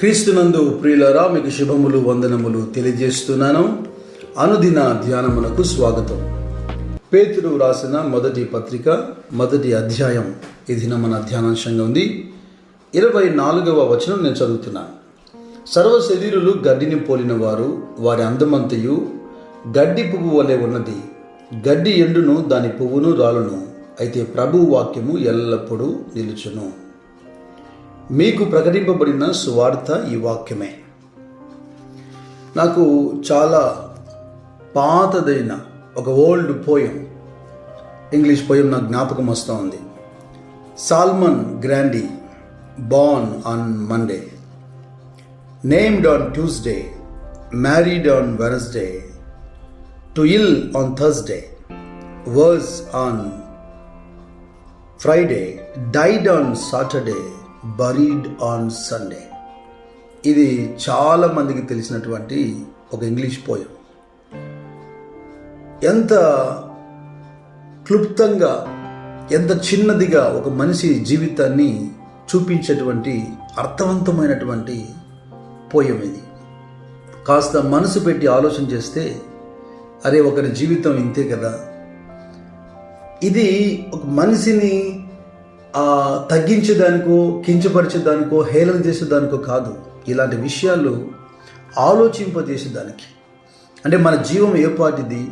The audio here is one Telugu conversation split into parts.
క్రీస్తునందు ప్రియులరా మీకు శుభములు వందనములు తెలియజేస్తున్నాను. అనుదిన ధ్యానమునకు స్వాగతం. పేతుడు రాసిన మొదటి పత్రిక మొదటి అధ్యాయం. ఇది మన ధ్యానాంశంగా ఉంది. ఇరవై నాలుగవ వచనం నేను చదువుతున్నాను సర్వ శరీరులు గడ్డిని పోలిన వారు వారి అందమంతయు గడ్డి పువ్వు వలె ఉన్నది. గడ్డి ఎండును దాని పువ్వును రాలును. అయితే ప్రభు వాక్యము ఎల్లప్పుడూ నిలుచును. మీకు ప్రకటింపబడిన సువార్త ఈ వాక్యమే. నాకు చాలా పాతదైన ఒక ఓల్డ్ పోయం ఇంగ్లీష్ పోయం నాకు జ్ఞాపకం వస్తూ ఉంది. Solomon Grundy born on Monday. Named on Tuesday married on Wednesday. Took ill on Thursday worse on Friday. Died on Saturday. Buried on Sunday ఇది చాలా మందికి తెలిసినటువంటి ఒక ఇంగ్లీష్ పోయం. ఎంత క్లుప్తంగా ఎంత చిన్నదిగా ఒక మనిషి జీవితాన్ని చూపించేటువంటి అర్థవంతమైనటువంటి పోయం ఇది. కాస్త మనసు పెట్టి ఆలోచన చేస్తే అరే ఒకరి జీవితం ఇంతే కదా. ఇది ఒక మనిషిని తగ్గించేదానికో కించపరిచేదానికో హేళన చేసేదానికో కాదు. ఇలాంటి విషయాలు ఆలోచింపజేసేదానికి. అంటే మన జీవం ఏపాటిది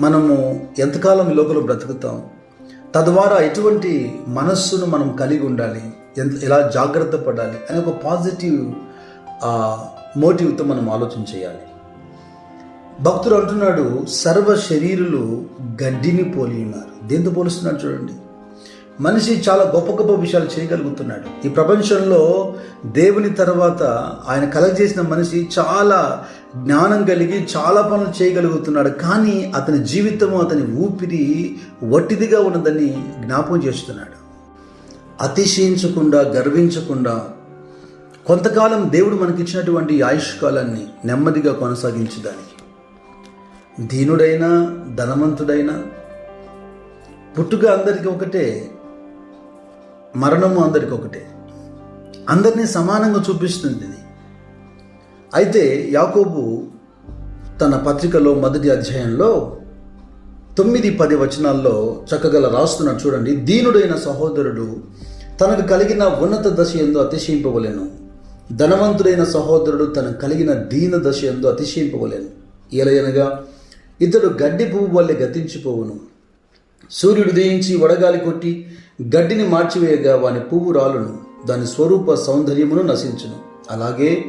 మనము ఎంతకాలం ఈ లోకంలో బ్రతుకుతాం? తద్వారా ఎటువంటి మనస్సును మనం కలిగి ఉండాలి? ఎంత ఎలా జాగ్రత్త పడాలి? అనే ఒక పాజిటివ్ మోటివ్తో మనం ఆలోచన చేయాలి. భక్తుడు అంటున్నాడు సర్వ శరీరులు గడ్డిని పోలి ఉన్నారు దేంతో పోలుస్తున్నాడు చూడండి. మనిషి చాలా గొప్ప గొప్ప విషయాలు చేయగలుగుతున్నాడు. ఈ ప్రపంచంలో దేవుని తర్వాత ఆయన కలగజేసిన మనిషి చాలా జ్ఞానం కలిగి చాలా పనులు చేయగలుగుతున్నాడు. కానీ అతని జీవితము అతని ఊపిరి వట్టిదిగా ఉన్నదని జ్ఞాపకం చేస్తున్నాడు. అతిశయించకుండా గర్వించకుండా కొంతకాలం దేవుడు మనకిచ్చినటువంటి ఆయుష్కాలాన్ని నెమ్మదిగా కొనసాగించడానికి. దీనుడైనా ధనవంతుడైనా పుట్టుక అందరికీ ఒకటే మరణము అందరికి ఒకటే అందరినీ సమానంగా చూపిస్తుంది ఇది. అయితే యాకోబు తన పత్రికలో మొదటి అధ్యాయంలో తొమ్మిది పది వచనాల్లో చక్కగల రాస్తున్నాడు. చూడండి దీనుడైన సహోదరుడు తనకు కలిగిన ఉన్నత దశ ఎందు అతిశయింపవలేను. ధనవంతుడైన సహోదరుడు తనకు కలిగిన దీన దశ ఎందు అతిశయింపవలేను. ఏలయనగా ఇతడు గడ్డి పువ్వు వల్లే గతించిపోవును. సూర్యుడు ఉదయించి వడగాలి కొట్టి గడ్డిని మార్చివేయగా వాని పువ్వు రాలును దాని స్వరూప సౌందర్యమును నశించును. అలాగే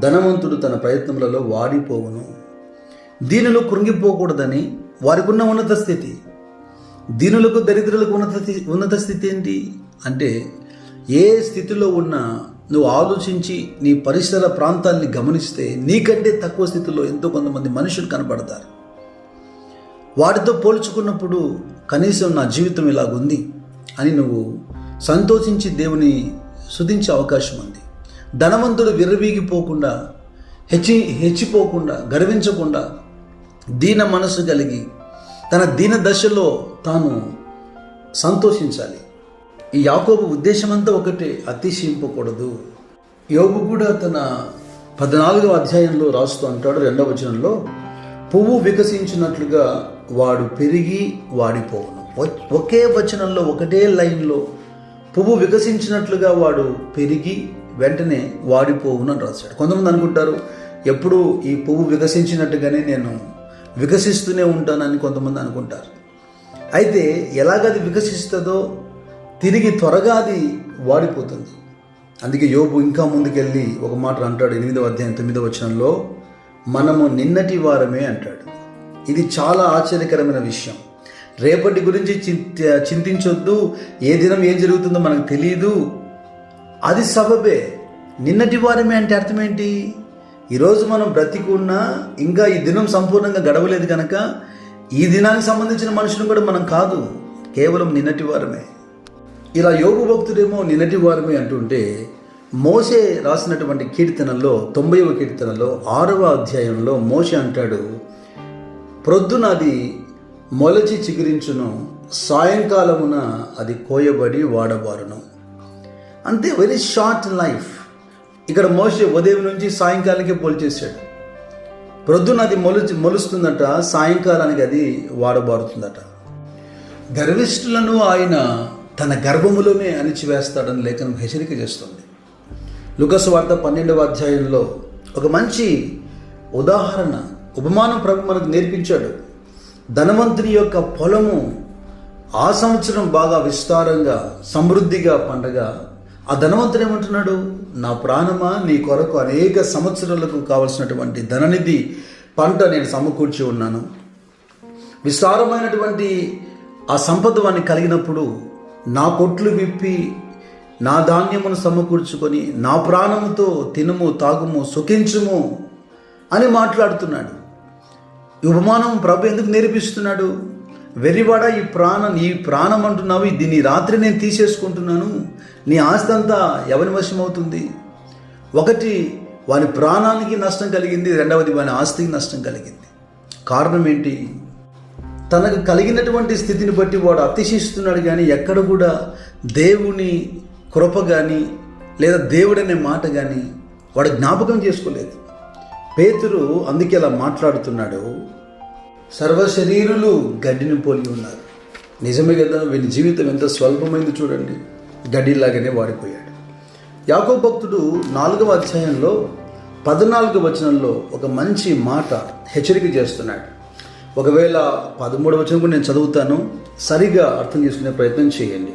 ధనవంతుడు తన ప్రయత్నములలో వాడిపోవును. దీనిలో కృంగిపోకూడదని వారికి ఉన్న ఉన్నత స్థితి. దీనులకు దరిద్రులకు ఉన్నత ఉన్నత స్థితి ఏంటి? అంటే ఏ స్థితిలో ఉన్నా నువ్వు ఆలోచించి నీ పరిసర ప్రాంతాల్ని గమనిస్తే నీకంటే తక్కువ స్థితిలో ఎంతో కొంతమంది మనుషులు కనపడతారు. వాటితో పోల్చుకున్నప్పుడు కనీసం నా జీవితం ఇలాగుంది. అని నువ్వు సంతోషించి దేవుని శుధించే అవకాశం ఉంది. ధనవంతుడు విర్రవీగిపోకుండా హెచ్చి హెచ్చిపోకుండా గర్వించకుండా దీన మనసు కలిగి తన దీన దశలో తాను సంతోషించాలి. ఈ యాకోబు ఉద్దేశమంతా ఒకటే అతిశయింపకూడదు. యోగు కూడా తన పద్నాలుగవ అధ్యాయంలో రాస్తూ అంటాడు రెండవ వచనంలో పువ్వు వికసించినట్లుగా వాడు పెరిగి వాడిపోవును. ఒకే వచనంలో ఒకటే లైన్లో పువ్వు వికసించినట్లుగా వాడు పెరిగి వెంటనే వాడిపోవును అని రాశాడు. కొంతమంది అనుకుంటారు ఎప్పుడు ఈ పువ్వు వికసించినట్టుగానే నేను వికసిస్తూనే ఉంటానని కొంతమంది అనుకుంటారు. అయితే ఎలాగది వికసిస్తుందో తిరిగి త్వరగా అది వాడిపోతుంది. అందుకే యోబు ఇంకా ముందుకెళ్ళి ఒక మాట అంటాడు ఎనిమిదవ అధ్యాయం తొమ్మిదవ వచనంలో మనము నిన్నటి వారమే అంటాడు. ఇది చాలా ఆశ్చర్యకరమైన విషయం. రేపటి గురించి చింత చింతించొద్దు. ఏ దినం ఏం జరుగుతుందో మనకు తెలియదు అది సబబే. నిన్నటి వారమే అంటే అర్థం ఏంటి ఈరోజు మనం బ్రతికున్నా ఇంకా ఈ దినం సంపూర్ణంగా గడవలేదు కనుక ఈ దినానికి సంబంధించిన మనుషులు కూడా మనం కాదు. కేవలం నిన్నటి వారమే. ఇలా యోగు భక్తుడేమో నిన్నటి వారమే అంటుంటే మోసే రాసినటువంటి కీర్తనలో తొంభైవ కీర్తనలో ఆరవ అధ్యాయంలో మోసే అంటాడు ప్రొద్దున అది మొలచి చిగురించును. సాయంకాలమున అది కోయబడి వాడబారును. అంతే వెరీ షార్ట్ లైఫ్ ఇక్కడ మోసే ఉదయం నుంచి సాయంకాలానికి పోల్చేశాడు. ప్రొద్దున అది మొలచి మొలుస్తుందట సాయంకాలానికి అది వాడబారుతుందట. గర్విష్ఠులను ఆయన తన గర్భములోనే అణిచివేస్తాడని లేఖనం హెచ్చరిక చేస్తుంది. లుకస్ వార్త పన్నెండవ అధ్యాయంలో ఒక మంచి ఉదాహరణ ఉపమానం ప్రభు మనకు నేర్పించాడు. ధనవంతుని యొక్క పొలము ఆ సంవత్సరం బాగా విస్తారంగా సమృద్ధిగా పండగ. ఆ ధనవంతుడు ఏమంటున్నాడు? నా ప్రాణమా నీ కొరకు అనేక సంవత్సరాలకు కావలసినటువంటి ధననిధి పంట నేను సమకూర్చి ఉన్నాను. విస్తారమైనటువంటి ఆ సంపద కలిగినప్పుడు నా కొట్లు విప్పి నా ధాన్యమును సమకూర్చుకొని నా ప్రాణముతో తినుము తాగుము సుఖించుము అని మాట్లాడుతున్నాడు. ఈ ఉపమానం ప్రభు ఎందుకు నేర్పిస్తున్నాడు? వెర్రివాడ ఈ ప్రాణం ఈ ప్రాణం అంటున్నావు దీన్ని రాత్రి నేను తీసేసుకుంటున్నాను. నీ ఆస్తి అంతా ఎవరి వశమవుతుంది ఒకటి వాని ప్రాణానికి నష్టం కలిగింది రెండవది వాని ఆస్తికి నష్టం కలిగింది. కారణం ఏంటి? తనకు కలిగినటువంటి స్థితిని బట్టి వాడు అతిశిస్తున్నాడు కానీ ఎక్కడ కూడా దేవుని కృప కానీ లేదా దేవుడనే మాట కానీ వాడు జ్ఞాపకం చేసుకోలేదు. పేతురు అందుకే అలా మాట్లాడుతున్నాడు. సర్వ శరీరులు గడ్డిని పోలి ఉన్నారు. నిజమే కదా వీని జీవితం ఎంత స్వల్పమైంది చూడండి. గడ్డిలాగానే వాడిపోయాడు. యాకో భక్తుడు నాలుగవ అధ్యాయంలో పద్నాలుగు వచనంలో ఒక మంచి మాట హెచ్చరిక చేస్తున్నాడు. ఒకవేళ పదమూడవ వచనం కూడా నేను చదువుతాను సరిగా అర్థం చేసుకునే ప్రయత్నం చేయండి.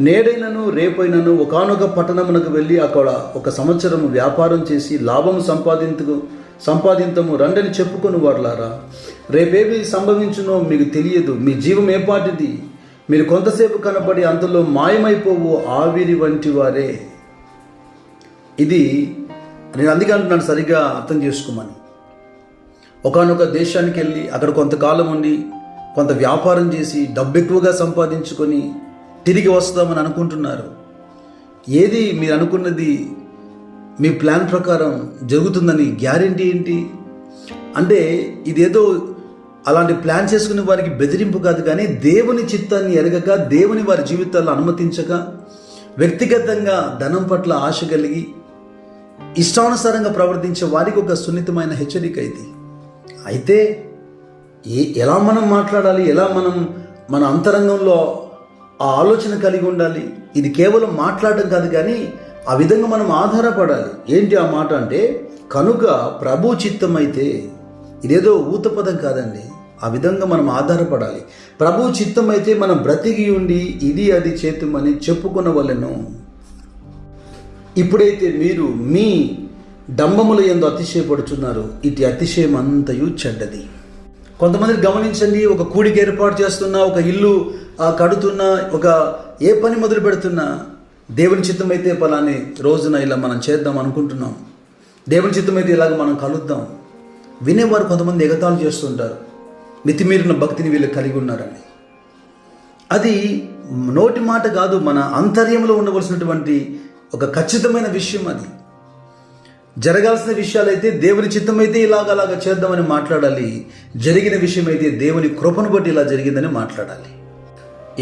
నేడైనను రేపైనను ఒకనొక పట్టణమునకు వెళ్ళి అక్కడ ఒక సంవత్సరం వ్యాపారం చేసి లాభం సంపాదించు సంపాదింతము రండని చెప్పుకొని వారులారా రేపేమి సంభవించునో మీకు తెలియదు. మీ జీవం ఏపాటిది మీరు కొంతసేపు కనబడి అంతలో మాయమైపోవు ఆవిరి వంటి వారే. ఇది నేను అందుకే అంటున్నాను సరిగ్గా అర్థం చేసుకోమని. ఒకనొక దేశానికి వెళ్ళి అక్కడ కొంతకాలం ఉండి కొంత వ్యాపారం చేసి డబ్బు ఎక్కువగా సంపాదించుకొని తిరిగి వస్తామని అనుకుంటున్నారు. ఏది మీరు అనుకున్నది మీ ప్లాన్ ప్రకారం జరుగుతుందని గ్యారంటీ ఏంటి? అంటే ఇదేదో అలాంటి ప్లాన్ చేసుకునే వారికి బెదిరింపు కాదు కానీ దేవుని చిత్తాన్ని ఎరగక దేవుని వారి జీవితాల్లో అనుమతించక వ్యక్తిగతంగా ధనం పట్ల ఆశ కలిగి ఇష్టానుసారంగా ప్రవర్తించే వారికి ఒక సున్నితమైన హెచ్చరిక ఇది. అయితే ఏ ఎలా మనం మాట్లాడాలి? ఎలా మనం మన అంతరంగంలో ఆ ఆలోచన కలిగి ఉండాలి? ఇది కేవలం మాట్లాడడం కాదు కానీ ఆ విధంగా మనం ఆధారపడాలి. ఏంటి ఆ మాట అంటే కనుక ప్రభు చిత్తమైతే ఇదేదో ఊతపదం కాదండి. ఆ విధంగా మనం ఆధారపడాలి. ప్రభు చిత్తం అయితే మనం బ్రతికి ఉండి ఇది అది చేతుమని చెప్పుకున్న వలెను ఇప్పుడైతే మీరు మీ డంబముల ఎందు అతిశయపడుచున్నారు. ఇటు అతిశయం అంతయు చెడ్డది. కొంతమంది గమనించండి ఒక కూడికి ఏర్పాటు చేస్తున్నా ఒక ఇల్లు ఆ, కడుతున్నా ఒక ఏ పని మొదలు పెడుతున్నా దేవుని చిత్తం అయితే పలాని రోజున ఇలా మనం చేద్దాం అనుకుంటున్నాం. దేవుని చిత్తం అయితే ఇలాగ మనం కలుద్దాం. వినేవారు కొంతమంది ఎగతాళి చేస్తుంటారు. మితిమీరిన భక్తిని వీళ్ళు కలిగి ఉన్నారని. అది నోటి మాట కాదు మన అంతర్యంలో ఉండవలసినటువంటి ఒక ఖచ్చితమైన విషయం అది. జరగాల్సిన విషయాలైతే దేవుని చిత్తమైతే ఇలాగలాగా చేద్దామని మాట్లాడాలి. జరిగిన విషయం అయితే దేవుని కృపను బట్టి ఇలా జరిగిందని మాట్లాడాలి.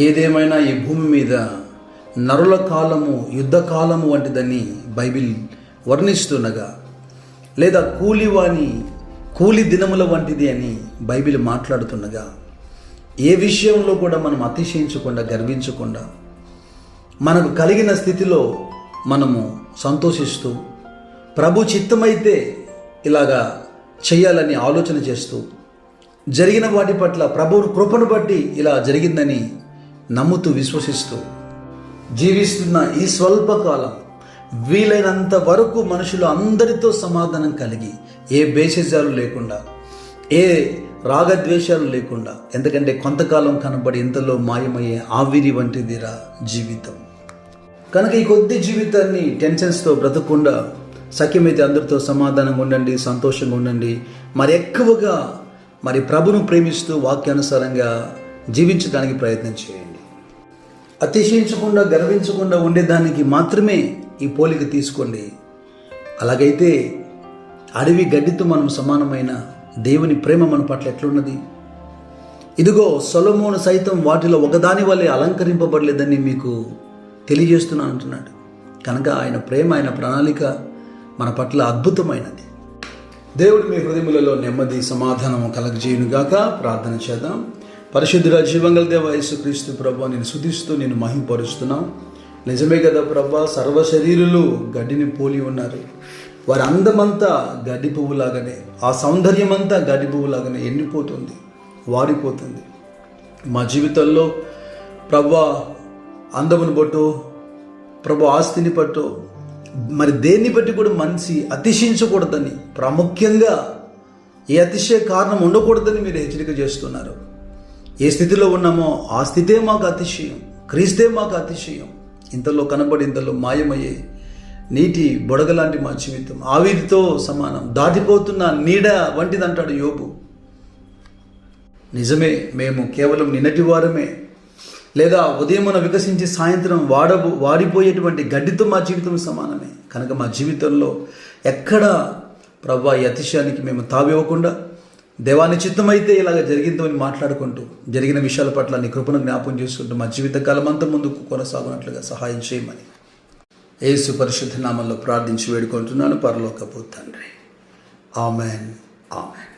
ఏదేమైనా ఈ భూమి మీద నరుల కాలము యుద్ధ కాలము వంటిదని బైబిల్ వర్ణిస్తుండగా లేదా కూలివాణి కూలి దినముల వంటిది అని బైబిల్ మాట్లాడుతుండగా ఏ విషయంలో కూడా మనం అతిశయించకుండా గర్వించకుండా మనకు కలిగిన స్థితిలో మనము సంతోషిస్తూ ప్రభు చిత్తమైతే ఇలాగా చేయాలని ఆలోచన చేస్తూ జరిగిన వాటి పట్ల ప్రభు కృపను బట్టి ఇలా జరిగిందని నమ్ముతూ విశ్వసిస్తూ జీవిస్తున్న ఈ స్వల్పకాలం వీలైనంత వరకు మనుషులు అందరితో సమాధానం కలిగి ఏ భేషజాలు లేకుండా ఏ రాగద్వేషాలు లేకుండా ఎందుకంటే కొంతకాలం కనబడి ఇంతలో మాయమయ్యే ఆవిరి వంటిదిరా జీవితం. కనుక ఈ కొద్ది జీవితాన్ని టెన్షన్స్తో బ్రతకకుండా సఖ్యమైతే అందరితో సమాధానంగా ఉండండి సంతోషంగా ఉండండి మరి ఎక్కువగా మరి ప్రభును ప్రేమిస్తూ వాక్యానుసారంగా జీవించడానికి ప్రయత్నం చేయండి. అతిశయించకుండా గర్వించకుండా ఉండేదానికి మాత్రమే ఈ పోలిక తీసుకోండి. అలాగైతే అడవి గడ్డితో మనం సమానమైన దేవుని ప్రేమ మన పట్ల ఎట్లున్నది? ఇదిగో సొలమోను సైతం వాటిలో ఒకదాని వల్లే అలంకరింపబడలేదని మీకు తెలియజేస్తున్నాను అంటున్నాడు. కనుక ఆయన ప్రేమ ఆయన ప్రణాళిక మన పట్ల అద్భుతమైనది. దేవుడు మీ హృదయములలో నెమ్మది సమాధానం కలగజేయునుగాక. ప్రార్థన చేద్దాం. పరిశుద్ధుల జీవంగల దేవ యేసుక్రీస్తు ప్రభా నేను శుద్ధిస్తూ నేను మహింపరుస్తున్నాం. నిజమే కదా ప్రభా సర్వ శరీరులు గడ్డిని పోలి ఉన్నారు. వారి అందమంతా గడ్డి పువ్వులాగానే ఆ సౌందర్యమంతా గడ్డి పువ్వులాగానే ఎండిపోతుంది వాడిపోతుంది. మా జీవితంలో ప్రభా అందమును బట్టు ప్రభు ఆస్తిని పట్టు మరి దేన్ని బట్టి కూడా మనిషి అతిశయించకూడదని ప్రాముఖ్యంగా ఏ అతిశయ కారణం ఉండకూడదని మీరు హెచ్చరిక చేస్తున్నారు. ఏ స్థితిలో ఉన్నామో ఆ స్థితే మాకు అతిశయం. క్రీస్తే మాకు అతిశయం. ఇంతలో కనబడి ఇంతలో మాయమయ్యే నీటి బొడగలాంటి మా జీవితం. ఆవిరితో సమానం. దాటిపోతున్న నీడ వంటిదంటాడు యోబు. నిజమే మేము కేవలం నిన్నటి వారమే. లేదా ఉదయమున వికసించి సాయంత్రం వాడబో వాడిపోయేటువంటి గడ్డితో మా జీవితం సమానమే. కనుక మా జీవితంలో ఎక్కడ ప్రభా ఈ అతిశయానికి మేము తావివ్వకుండా దేవాని చిత్తమైతే ఇలాగ జరిగిందో అని మాట్లాడుకుంటూ జరిగిన విషయాల పట్ల నీ కృపను జ్ఞాపం చేసుకుంటూ మా జీవితకాలం అంతా ముందుకు కొనసాగునట్లుగా సహాయం చేయమని. ఏ పరిశుద్ధ నామంలో ప్రార్థించి వేడుకుంటున్నాను. పరలోకపు తండ్రి. ఆమెన్. ఆమెన్.